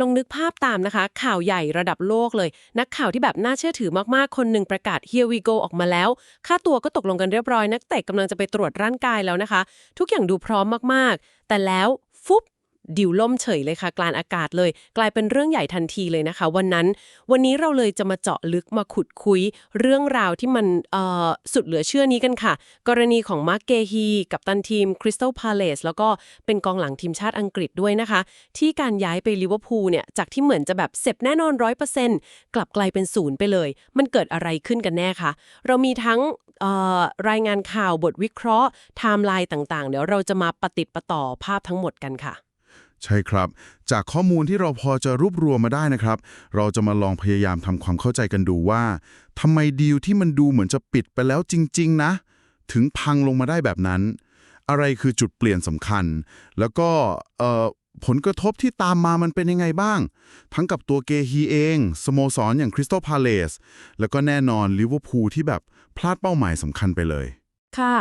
ลองนึกภาพตามนะคะ ข่าวใหญ่ระดับโลกเลย นักข่าวที่แบบน่าเชื่อถือมากๆ คนหนึ่งประกาศ Here we go ออกมาแล้ว ค่าตัวก็ตกลงกันเรียบร้อย นักเตะกำลังจะไปตรวจร่างกายแล้วนะคะ ทุกอย่างดูพร้อมมากๆ แต่แล้วฟุบ ดิวล่มเฉยเลยค่ะ กลางอากาศเลย กลายเป็นเรื่องใหญ่ทันทีเลยนะคะ วันนั้น วันนี้เราเลยจะมาเจาะลึกมาขุดคุย เรื่องราวที่มันเออสุดเหลือเชื่อนี้กันค่ะ กรณีของมาร์กเกฮีกับตันทีมคริสตัลพาเลสแล้วก็เป็นกองหลังทีมชาติอังกฤษด้วยนะคะ ที่การย้ายไปลิเวอร์พูลเนี่ยจากที่เหมือนจะแบบเสร็จแน่นอนร้อยเปอร์เซ็นต์กลับกลายเป็นศูนย์ไปเลย มันเกิดอะไรขึ้นกันแน่คะเรามีทั้งรายงานข่าวบทวิเคราะห์ไทม์ไลน์ต่างๆ เดี๋ยวเราจะมาปฏิดประต่อภาพทั้งหมดกันค่ะ ใช่ครับ จากข้อมูลที่เราพอจะรวบรวมมาได้นะครับ เราจะมาลองพยายามทำความเข้าใจกันดูว่าทำไมดีลที่มันดูเหมือนจะปิดไปแล้วจริง ๆ นะ ถึงพังลงมาได้แบบนั้น อะไรคือจุดเปลี่ยนสำคัญ แล้วก็เอ่อผลกระทบที่ตามมามันเป็นยังไงบ้าง ทั้งกับตัวเกฮีเอง สโมสรอย่างคริสตัลพาเลสแล้วก็แน่นอนลิเวอร์พูลที่แบบพลาดเป้าหมายสำคัญไปเลย ค่ะ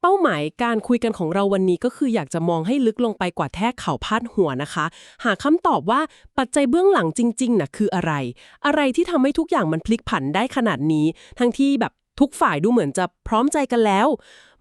เป้าหมายการคุยกันของเราวันนี้ก็คืออยากจะมองให้ลึกลงไปกว่าแท่ข่าพาดหัวนะคะ หาคำตอบว่าปัจจัยเบื้องหลังจริงๆน่ะคืออะไร อะไรที่ทำให้ทุกอย่างมันพลิกผันได้ขนาดนี้ ทั้งที่แบบทุกฝ่ายดูเหมือนจะพร้อมใจกันแล้ว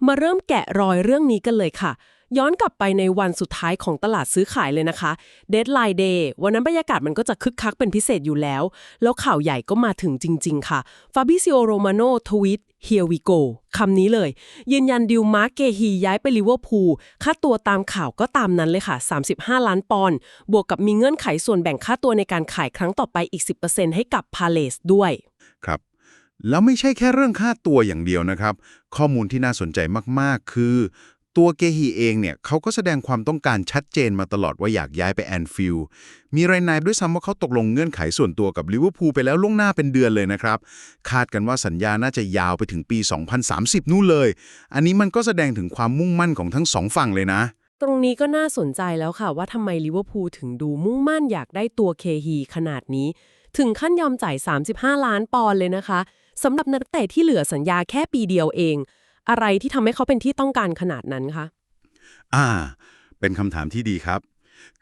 มาเริ่มแกะรอยเรื่องนี้กันเลยค่ะ ย้อนกลับไปในวันสุดท้ายของตลาดซื้อขายเลยนะคะ Deadline Day วันนั้นบรรยากาศมันก็จะคึกคักเป็นพิเศษอยู่แล้ว แล้วข่าวใหญ่ก็มาถึงจริง ๆ ค่ะฟาบิซิโอโรมาโนทวีต Here we go คำนี้เลย ยืนยันดิวมาร์เกฮีย้ายไปลิเวอร์พูลค่าตัวตามข่าวก็ตามนั้นเลยค่ะ 35 ล้านปอนด์บวกกับมีเงื่อนไขส่วนแบ่งค่าตัวในการขายครั้งต่อไปอีก 10%ให้กับพาเลสด้วย ครับ แล้วไม่ใช่แค่เรื่องค่าตัวอย่างเดียวนะครับ ข้อมูลที่น่าสนใจมากๆ คือ ตัวเกฮีเองเนี่ยเขาก็แสดงความต้องการชัดเจนมาตลอดว่าอยากย้ายไปแอนฟิลด์มีรายนายด้วยซ้ำว่าเขาตกลงเงื่อนไขส่วนตัวกับลิเวอร์พูลไปแล้วล่วงหน้าเป็นเดือนเลยนะครับ คาดกันว่าสัญญาน่าจะยาวไปถึงปี 2030 นู่นเลย อันนี้มันก็แสดงถึงความมุ่งมั่นของทั้งสองฝั่งเลยนะ ตรงนี้ก็น่าสนใจแล้วค่ะว่าทำไมลิเวอร์พูลถึงดูมุ่งมั่นอยากได้ตัวเคฮีขนาดนี้ ถึงขั้นยอมจ่าย 35 ล้านปอนด์เลยนะคะสำหรับนักเตะที่เหลือสัญญาแค่ปีเดียวเอง อะไรที่ทำให้เขาเป็นที่ต้องการขนาดนั้นคะ อ่า เป็นคำถามที่ดีครับ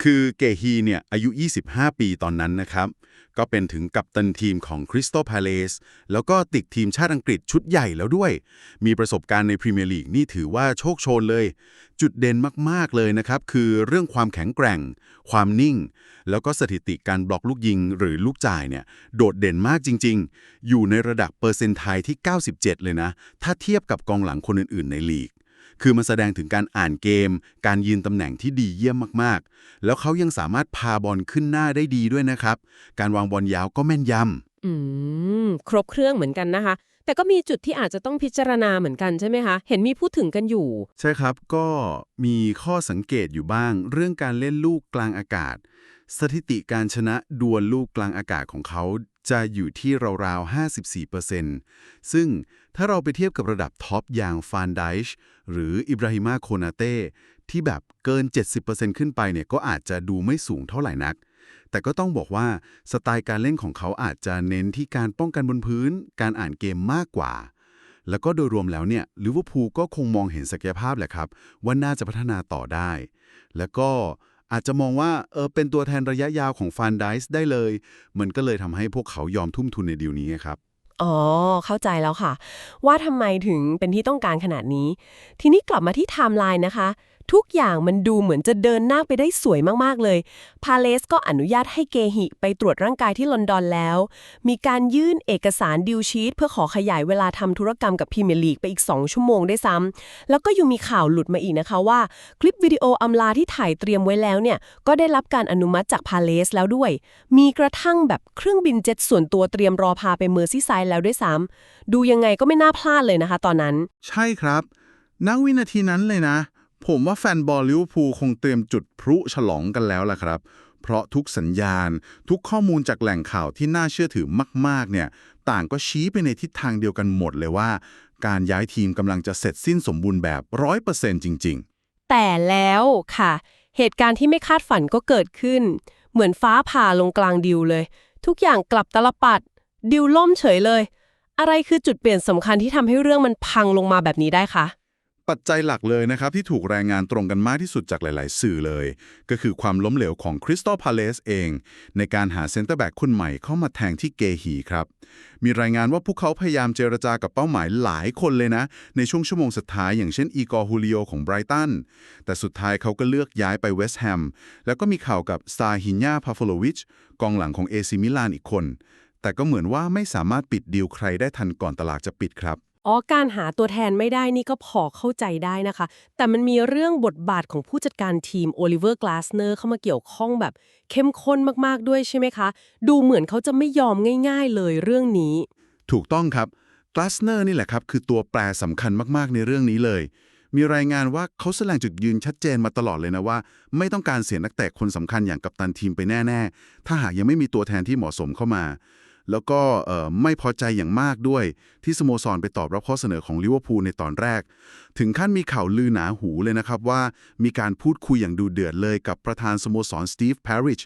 คือเกฮีเนี่ยอายุ 25 ปีตอนนั้นนะครับ ก็เป็นถึงกัปตันทีมของคริสตัลพาเลสแล้วก็ติดทีมชาติอังกฤษชุดใหญ่แล้วด้วย มีประสบการณ์ในพรีเมียร์ลีกนี่ถือว่าโชคโชนเลย จุดเด่นมากๆเลยนะครับ คือเรื่องความแข็งแกร่ง ความนิ่ง แล้วก็สถิติการบล็อกลูกยิงหรือลูกจ่ายเนี่ยโดดเด่นมากจริง ๆ อยู่ในระดับเปอร์เซนต์ไทยที่ 97 เลยนะ ถ้าเทียบกับกองหลังคนอื่นๆในลีก คือมันแสดงถึงการอ่านเกม การยืนตำแหน่งที่ดีเยี่ยมมากๆ แล้วเขายังสามารถพาบอลขึ้นหน้าได้ดีด้วยนะครับ การวางบอลยาวก็แม่นยำอืม ครบเครื่องเหมือนกันนะคะ แต่ก็มีจุดที่อาจจะต้องพิจารณาเหมือนกันใช่ไหมคะ เห็นมีพูดถึงกันอยู่ ใช่ครับก็มีข้อสังเกตอยู่บ้าง เรื่องการเล่นลูกกลางอากาศ สถิติการชนะดวลลูกกลางอากาศของเขาจะอยู่ที่ราวๆ 54%ซึ่ง ถ้าเราไปเทียบกับระดับท็อปอย่างฟานไดช์หรืออิบราฮิมาโคนาเต้ที่แบบเกิน 70%ขึ้นไปเนี่ยก็อาจจะดูไม่สูงเท่าไหร่นัก แต่ก็ต้องบอกว่าสไตล์การเล่นของเขาอาจจะเน้นที่การป้องกันบนพื้น การอ่านเกมมากกว่า แล้วก็โดยรวมแล้วเนี่ยลิเวอร์พูลก็คงมองเห็นศักยภาพแหละครับ ว่าน่าจะพัฒนาต่อได้ แล้วก็อาจจะมองว่าเออเป็นตัวแทนระยะยาวของฟานไดส์ได้เลย มันก็เลยทำให้พวกเขายอมทุ่มทุนในดีลนี้ครับ อ๋อ เข้าใจแล้วค่ะ ว่าทำไมถึงเป็นที่ต้องการขนาดนี้ ทีนี้กลับมาที่ไทม์ไลน์นะคะ ทุกอย่างมันดูเหมือนจะเดินหน้าไปได้สวยมาก ๆ เลย พาเลสก็อนุญาตให้เกหิไปตรวจร่างกายที่ลอนดอนแล้ว มีการยื่นเอกสารดิวชีตเพื่อขอขยายเวลาทำธุรกรรมกับพรีเมียร์ลีกไปอีก 2 ชั่วโมงได้ซ้ำ แล้วก็ยังมีข่าวหลุดมาอีกนะคะว่า คลิปวิดีโออำลาที่ถ่ายเตรียมไว้แล้วเนี่ย ก็ได้รับการอนุมัติจากพาเลสแล้วด้วย มีกระทั่งแบบเครื่องบินเจ็ตส่วนตัวเตรียมรอพาไปเมอร์ซี่ไซด์แล้วด้วยซ้ำดูยังไงก็ไม่น่าพลาดเลยนะคะ ตอนนั้น ใช่ครับณวินาทีนั้นเลยนะ ผมว่าแฟนบอลลิเวอร์พูลคงเตรียมจุดพลุฉลองกันแล้วล่ะครับ เพราะทุกสัญญาณ ทุกข้อมูลจากแหล่งข่าวที่น่าเชื่อถือมาก ๆ เนี่ย ต่างก็ชี้ไปในทิศทางเดียวกันหมดเลยว่า การย้ายทีมกำลังจะเสร็จสิ้นสมบูรณ์แบบร้อยเปอร์เซ็นต์จริงแต่แล้วค่ะ เหตุการณ์ที่ไม่คาดฝันก็เกิดขึ้น เหมือนฟ้าผ่าลงกลางดิวเลย ทุกอย่างกลับตลปัด ดิวล่มเฉยเลย อะไรคือจุดเปลี่ยนสำคัญที่ทำให้เรื่องมันพังลงมาแบบนี้ได้คะ ปัจจัยหลักเลยนะครับ ที่ถูกรายงานตรงกันมากที่สุดจากหลาย ๆ สื่อเลย ก็คือความล้มเหลวของคริสตัลพาเลสเอง ในการหาเซนเตอร์แบ็กคนใหม่เข้ามาแทงที่เกฮีครับ มีรายงานว่าพวกเขาพยายามเจรจากับเป้าหมายหลายคนเลยนะ ในช่วงชั่วโมงสุดท้ายอย่างเช่นอีกอร์ฮูลิโอของไบรตันแต่สุดท้ายเขาก็เลือกย้ายไปเวสต์แฮมแล้วก็มีข่าวกับซาฮิญาพาฟโลวิชกองหลังของเอซิมิลานอีกคน แต่ก็เหมือนว่าไม่สามารถปิดดีลใครได้ทันก่อนตลาดจะปิดครับ อ๋อ การหาตัวแทนไม่ได้นี่ก็พอเข้าใจได้นะคะ แต่มันมีเรื่องบทบาทของผู้จัดการทีมโอลิเวอร์กลาสเนอร์เข้ามาเกี่ยวข้องแบบเข้มข้นมากๆด้วยใช่ไหมคะ ดูเหมือนเขาจะไม่ยอมง่าย ๆ เลยเรื่องนี้ ถูกต้องครับกลาสเนอร์นี่แหละครับ คือตัวแปรสำคัญมากๆในเรื่องนี้เลย มีรายงานว่าเขาแสดงจุดยืนชัดเจนมาตลอดเลยนะว่า ไม่ต้องการเสียนักเตะคนสำคัญอย่างกัปตันทีมไปแน่ ๆ ถ้าหากยังไม่มีตัวแทนที่เหมาะสมเข้ามา แล้วก็ไม่พอใจอย่างมากด้วย ที่สโมสรไปตอบรับข้อเสนอของลิเวอร์พูลในตอนแรก ถึงขั้นมีข่าวลือหนาหูเลยนะครับว่ามีการพูดคุยอย่างดูเดือดเลยกับประธานสโมสรสตีฟพริช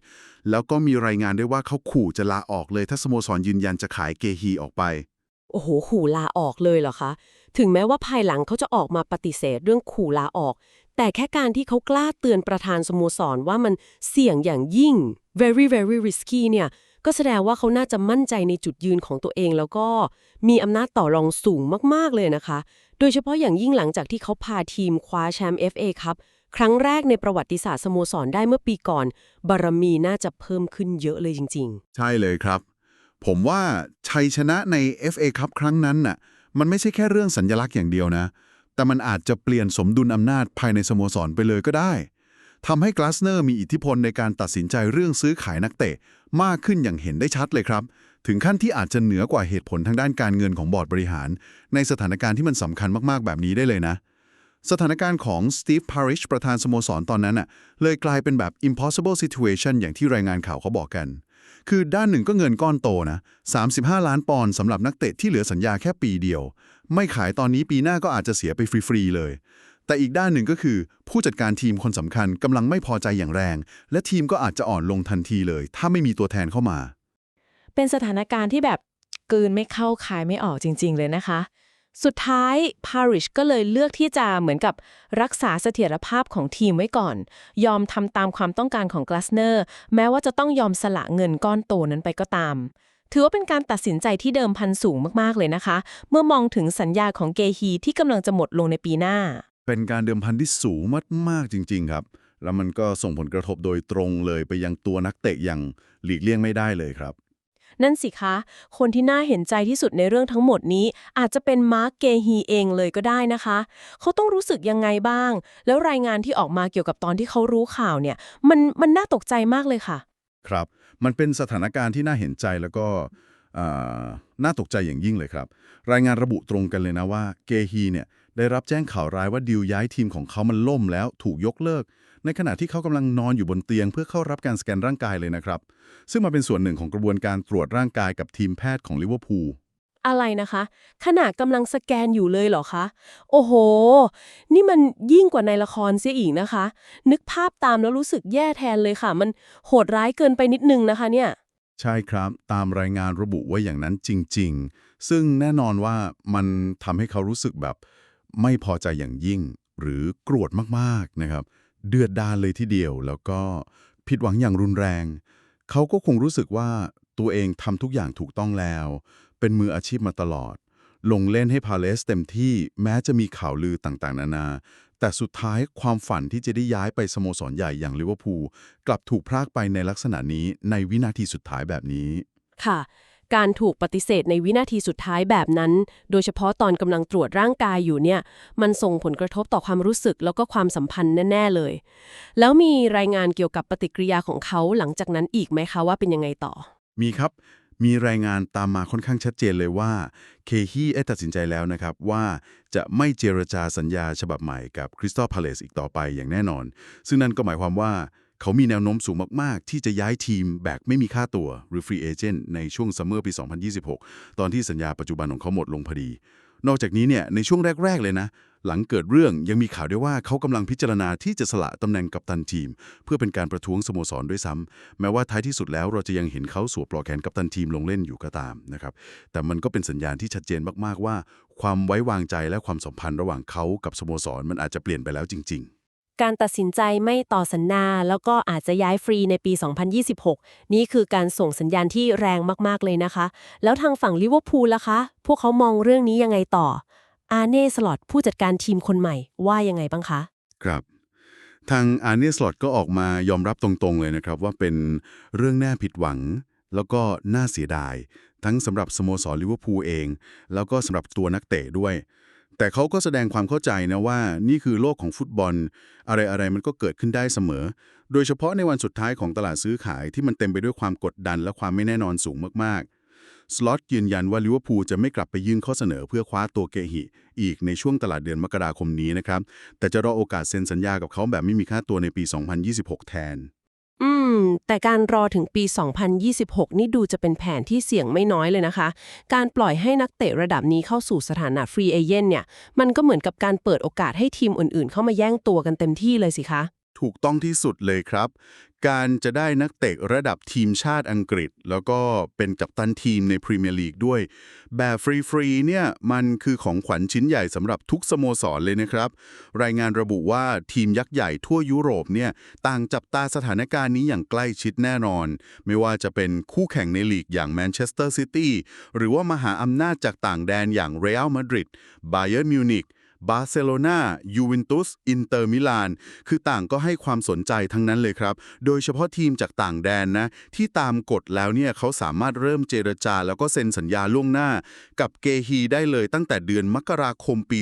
แล้วก็มีรายงานด้วยว่าเขาขู่จะลาออกเลย ถ้าสโมสรยืนยันจะขายเกฮีออกไป โอ้โห ขู่ลาออกเลยเหรอคะ ถึงแม้ว่าภายหลังเขาจะออกมาปฏิเสธเรื่องขู่ลาออก แต่แค่การที่เขากล้าเตือนประธานสโมสรว่ามันเสี่ยงอย่างยิ่ง very very risky เนี่ย ก็แสดงว่าเขาน่าจะมั่นใจในจุดยืนของตัวเอง แล้วก็มีอำนาจต่อรองสูงมากๆเลยนะคะ โดยเฉพาะอย่างยิ่งหลังจากที่เขาพาทีมคว้าแชมป์ FA ครับครั้งแรกในประวัติศาสตร์สโมสรได้เมื่อปีก่อน บารมีน่าจะเพิ่มขึ้นเยอะเลยจริง ๆ ใช่เลยครับ ผมว่าชัยชนะใน FA คัพครั้งนั้นน่ะมันไม่ใช่แค่เรื่องสัญญลักษณ์อย่างเดียวนะ แต่มันอาจจะเปลี่ยนสมดุลอำนาจภายในสโมสรไปเลยก็ได้ ทำให้กลาสเนอร์มีอิทธิพลในการตัดสินใจเรื่องซื้อขายนักเตะ มากขึ้นอย่างเห็นได้ชัดเลยครับ ถึงขั้นที่อาจจะเหนือกว่าเหตุผลทางด้านการเงินของบอร์ดบริหาร ในสถานการณ์ที่มันสำคัญมากๆ แบบนี้ได้เลยนะ สถานการณ์ของสตีฟพาริชประธานสโมสรตอนนั้นน่ะเลยกลายเป็นแบบ impossible situation อย่างที่รายงานข่าวเขาบอกกัน คือด้านหนึ่งก็เงินก้อนโตนะ 35 ล้านปอนด์สำหรับนักเตะที่เหลือสัญญาแค่ปีเดียว ไม่ขายตอนนี้ปีหน้าก็อาจจะเสียไปฟรีๆเลย แต่อีกด้านหนึ่งก็คือ ผู้จัดการทีมคนสำคัญกำลังไม่พอใจอย่างแรง และทีมก็อาจจะอ่อนลงทันทีเลย ถ้าไม่มีตัวแทนเข้ามา เป็นสถานการณ์ที่แบบกืนไม่เข้าคายไม่ออกจริง ๆ เลยนะคะ สุดท้ายพาริชก็เลยเลือกที่จะเหมือนกับรักษาเสถียรภาพของทีมไว้ก่อน ยอมทำตามความต้องการของกลาสเนอร์แม้ว่าจะต้องยอมสละเงินก้อนโตนั้นไปก็ตาม ถือว่าเป็นการตัดสินใจที่เดิมพันสูงมากๆเลยนะคะ เมื่อมองถึงสัญญาของเกฮีที่กำลังจะหมดลงในปีหน้า เป็นการเดิมพันที่สูงมากๆจริง ๆ ครับ แล้วมันก็ส่งผลกระทบโดยตรงเลยไปยังตัวนักเตะอย่างหลีกเลี่ยงไม่ได้เลยครับ นั่นสิคะ คนที่น่าเห็นใจที่สุดในเรื่องทั้งหมดนี้ อาจจะเป็นมาร์กเกฮีเองเลยก็ได้นะคะ เขาต้องรู้สึกยังไงบ้าง แล้วรายงานที่ออกมาเกี่ยวกับตอนที่เขารู้ข่าวเนี่ย มันมันน่าตกใจมากเลยค่ะ ครับ มันเป็นสถานการณ์ที่น่าเห็นใจแล้วก็อ่าน่าตกใจอย่างยิ่งเลยครับ รายงานระบุตรงกันเลยนะว่าเกฮีเนี่ย ได้รับแจ้งข่าวร้ายว่าดิวย้ายทีมของเขามันล่มแล้วถูกยกเลิก ในขณะที่เขากำลังนอนอยู่บนเตียงเพื่อเข้ารับการสแกนร่างกายเลยนะครับ ซึ่งมาเป็นส่วนหนึ่งของกระบวนการตรวจร่างกายกับทีมแพทย์ของลิเวอร์พูลอะไรนะคะขนาดกำลังสแกนอยู่เลยเหรอคะ โอ้โห นี่มันยิ่งกว่าในละครเสียอีกนะคะ นึกภาพตามแล้วรู้สึกแย่แทนเลยค่ะ มันโหดร้ายเกินไปนิดนึงนะคะเนี่ย ใช่ครับ ตามรายงานระบุไว้อย่างนั้นจริง ๆ ซึ่งแน่นอนว่ามันทำให้เขารู้สึกแบบ ไม่พอใจอย่างยิ่ง หรือโกรธมากๆนะครับ เดือดดาลเลยทีเดียว แล้วก็ผิดหวังอย่างรุนแรง เขาก็คงรู้สึกว่าตัวเองทำทุกอย่างถูกต้องแล้ว เป็นมืออาชีพมาตลอด ลงเล่นให้พาเลสเต็มที่แม้จะมีข่าวลือต่างๆ นานา แต่สุดท้ายความฝันที่จะได้ย้ายไปสโมสรใหญ่อย่างลิเวอร์พูลกลับถูกพรากไปในลักษณะนี้ในวินาทีสุดท้ายแบบนี้ค่ะ การถูกปฏิเสธในวินาทีสุดท้ายแบบนั้น โดยเฉพาะตอนกำลังตรวจร่างกายอยู่เนี่ย มันส่งผลกระทบต่อความรู้สึกแล้วก็ความสัมพันธ์แน่ ๆเลย แล้วมีรายงานเกี่ยวกับปฏิกิริยาของเขาหลังจากนั้นอีกไหมคะว่าเป็นยังไงต่อ มีครับมีรายงานตามมาค่อนข้างชัดเจนเลยว่า เคฮีได้ตัดสินใจแล้วนะครับว่าจะไม่เจรจาสัญญาฉบับใหม่กับคริสตัลพาเลสอีกต่อไปอย่างแน่นอน ซึ่งนั่นก็หมายความว่า เขามีแนวโน้มสูงมาก ๆ ที่จะย้ายทีมแบบไม่มีค่าตัวหรือฟรีเอเจนต์ในช่วงซัมเมอร์ปี 2026 ตอนที่สัญญาปัจจุบันของเขาหมดลงพอดี นอกจากนี้เนี่ยในช่วงแรก ๆ เลยนะ หลังเกิดเรื่องยังมีข่าวด้วยว่าเขากำลังพิจารณาที่จะสละตำแหน่งกัปตันทีม เพื่อเป็นการประท้วงสโมสรด้วยซ้ำแม้ว่าท้ายที่สุดแล้วเราจะยังเห็นเขาสวมปลอกแขนกัปตันทีมลงเล่นอยู่ก็ตามนะครับแต่มันก็เป็นสัญญาณที่ชัดเจนมากๆว่า ความไว้วางใจและความสัมพันธ์ระหว่างเขากับสโมสรมันอาจจะเปลี่ยนไปแล้วจริง ๆ การตัดสินใจไม่ต่อสัญญาแล้วก็อาจจะย้ายฟรีในปี 2026 นี่คือการส่งสัญญาณที่แรงมากๆเลยนะคะ แล้วทางฝั่งลิเวอร์พูลล่ะคะ พวกเขามองเรื่องนี้ยังไงต่อ อาเน่สลอตผู้จัดการทีมคนใหม่ว่ายังไงบ้างคะ ครับ ทางอาร์เนสลอตก็ออกมายอมรับตรงๆเลยนะครับ ว่าเป็นเรื่องน่าผิดหวัง แล้วก็น่าเสียดาย ทั้งสำหรับสโมสรลิเวอร์พูลเอง แล้วก็สำหรับตัวนักเตะด้วย แต่เขาก็แสดงความเข้าใจนะว่านี่คือโลกของฟุตบอล อะไรๆมันก็เกิดขึ้นได้เสมอ โดยเฉพาะในวันสุดท้ายของตลาดซื้อขายที่มันเต็มไปด้วยความกดดันและความไม่แน่นอนสูงมากๆ สล็อตยืนยันว่าลิเวอร์พูลจะไม่กลับไปยื่นข้อเสนอเพื่อคว้าตัวเกหิอีกในช่วงตลาดเดือนมกราคมนี้นะครับแต่จะรอโอกาสเซ็นสัญญากับเขาแบบไม่มีค่าตัวในปี 2026 แทน อืม แต่การรอถึงปี 2026 นี่ดูจะเป็นแผนที่เสี่ยงไม่น้อยเลยนะคะ การปล่อยให้นักเตะระดับนี้เข้าสู่สถานะฟรีเอเจนต์เนี่ย มันก็เหมือนกับการเปิดโอกาสให้ทีมอื่นๆ เข้ามาแย่งตัวกันเต็มที่เลยสิคะ ถูกต้องที่สุดเลยครับ การจะได้นักเตะระดับทีมชาติอังกฤษ แล้วก็เป็นกัปตันทีมในพรีเมียร์ลีกด้วย แบบฟรีๆเนี่ยมันคือของขวัญชิ้นใหญ่สำหรับทุกสโมสรเลยนะครับ รายงานระบุว่าทีมยักษ์ใหญ่ทั่วยุโรปเนี่ยต่างจับตาสถานการณ์นี้อย่างใกล้ชิดแน่นอน ไม่ว่าจะเป็นคู่แข่งในลีกอย่างแมนเชสเตอร์ซิตี้หรือว่ามหาอำนาจจากต่างแดนอย่างเรอัลมาดริดบาเยิร์มิวนิก บาร์เซโลนายูเวนตุส อินเตอร์มิลาน คือต่างก็ให้ความสนใจทั้งนั้นเลยครับ โดยเฉพาะทีมจากต่างแดนนะ ที่ตามกฎแล้วเนี่ยเขาสามารถเริ่มเจรจา แล้วก็เซ็นสัญญาล่วงหน้า กับเกฮีได้เลยตั้งแต่เดือนมกราคมปี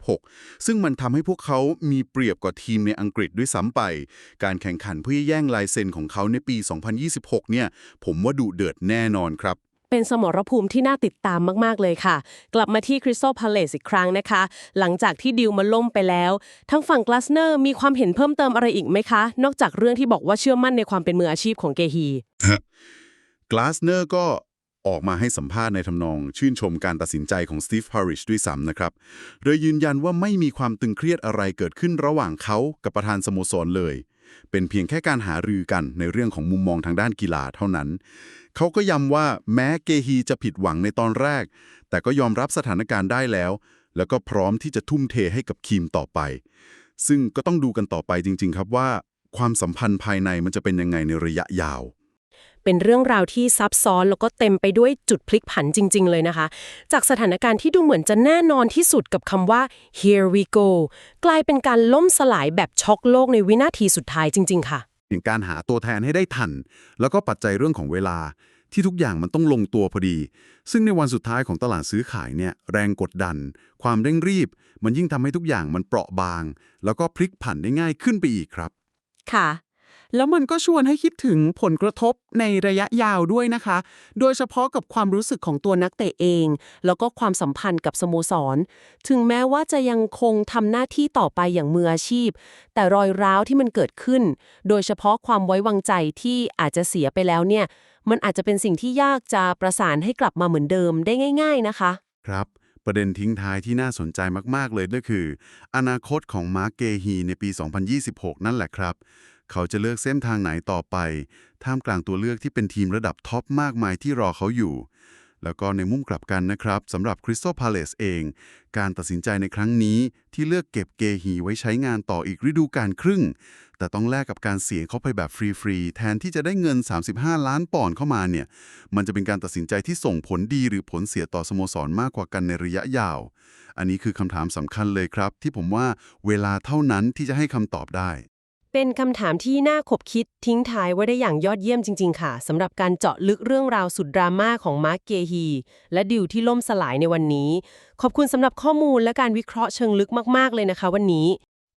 2026 ซึ่งมันทำให้พวกเขามีเปรียบกว่าทีมในอังกฤษด้วยซ้ำไป การแข่งขันเพื่อแย่งลายเซ็นของเขาในปี 2026 เนี่ย ผมว่าดุเดือดแน่นอนครับ เป็นสมรภูมิที่น่าติดตามมาก ๆ เลยค่ะ กลับมาที่คริสตัลพาเลซอีกครั้งนะคะ หลังจากที่ดิวมาล่มไปแล้ว ทั้งฝั่งกลาสเนอร์มีความเห็นเพิ่มเติมอะไรอีกไหมคะ นอกจากเรื่องที่บอกว่าเชื่อมั่นในความเป็นมืออาชีพของเกฮีกลาสเนอร์ก็ออกมาให้สัมภาษณ์ในทำนอง ชื่นชมการตัดสินใจของสตีฟพาริชด้วยซ้ำนะครับ โดยยืนยันว่าไม่มีความตึงเครียดอะไรเกิดขึ้นระหว่างเขากับประธานสโมสรเลย เป็นเพียงแค่การหารือกันในเรื่องของมุมมองทางด้านกีฬาเท่านั้น เขาก็ย้ำว่าแม้เกฮีจะผิดหวังในตอนแรก แต่ก็ยอมรับสถานการณ์ได้แล้ว แล้วก็พร้อมที่จะทุ่มเทให้กับคีมต่อไป ซึ่งก็ต้องดูกันต่อไปจริง ๆ ครับว่า ความสัมพันธ์ภายในมันจะเป็นยังไงในระยะยาว เป็นเรื่องราวที่ซับซ้อนแล้วก็เต็มไปด้วยจุดพลิกผันจริง ๆ เลยนะคะ จากสถานการณ์ที่ดูเหมือนจะแน่นอนที่สุดกับคำว่า here we go กลายเป็นการล่มสลายแบบช็อกโลกในวินาทีสุดท้ายจริง ๆ ค่ะอย่างการหาตัวแทนให้ได้ทัน แล้วก็ปัจจัยเรื่องของเวลาที่ทุกอย่างมันต้องลงตัวพอดี ซึ่งในวันสุดท้ายของตลาดซื้อขายเนี่ยแรงกดดัน ความเร่งรีบ มันยิ่งทำให้ทุกอย่างมันเปราะบาง แล้วก็พลิกผันได้ง่ายขึ้นไปอีกครับ ค่ะ แล้วมันก็ชวนให้คิดถึงผลกระทบในระยะยาวด้วยนะคะ โดยเฉพาะกับความรู้สึกของตัวนักเตะเอง แล้วก็ความสัมพันธ์กับสโมสร ถึงแม้ว่าจะยังคงทำหน้าที่ต่อไปอย่างมืออาชีพ แต่รอยร้าวที่มันเกิดขึ้น โดยเฉพาะความไว้วางใจที่อาจจะเสียไปแล้วเนี่ย มันอาจจะเป็นสิ่งที่ยากจะประสานให้กลับมาเหมือนเดิมได้ง่าย ๆนะคะ ครับประเด็นทิ้งท้ายที่น่าสนใจมาก ๆ เลยก็คือ อนาคตของมาร์เกฮีในปี 2026 นั่นแหละครับ เขาจะเลือกเส้นทางไหนต่อไป ท่ามกลางตัวเลือกที่เป็นทีมระดับท็อปมากมายที่รอเขาอยู่ แล้วก็ในมุมกลับกันนะครับสำหรับคริสตัลพาเลซเอง การตัดสินใจในครั้งนี้ที่เลือกเก็บเกฮีไว้ใช้งานต่ออีกฤดูกาลครึ่ง แต่ต้องแลกกับการเสียเขาไปแบบฟรีๆแทนที่จะได้เงิน 35 ล้านปอนด์เข้ามาเนี่ย มันจะเป็นการตัดสินใจที่ส่งผลดีหรือผลเสียต่อสโมสรมากกว่ากันในระยะยาว อันนี้คือคำถามสำคัญเลยครับ ที่ผมว่าเวลาเท่านั้นที่จะให้คำตอบได้ เป็นคำถามที่น่าขบคิดทิ้งท้ายไว้ได้อย่างยอดเยี่ยมจริง ๆ ค่ะสำหรับการเจาะลึกเรื่องราวสุดดราม่าของมาร์กเกฮี และดิวที่ล่มสลายในวันนี้ ขอบคุณสำหรับข้อมูลและการวิเคราะห์เชิงลึกมาก ๆ เลยนะคะ วันนี้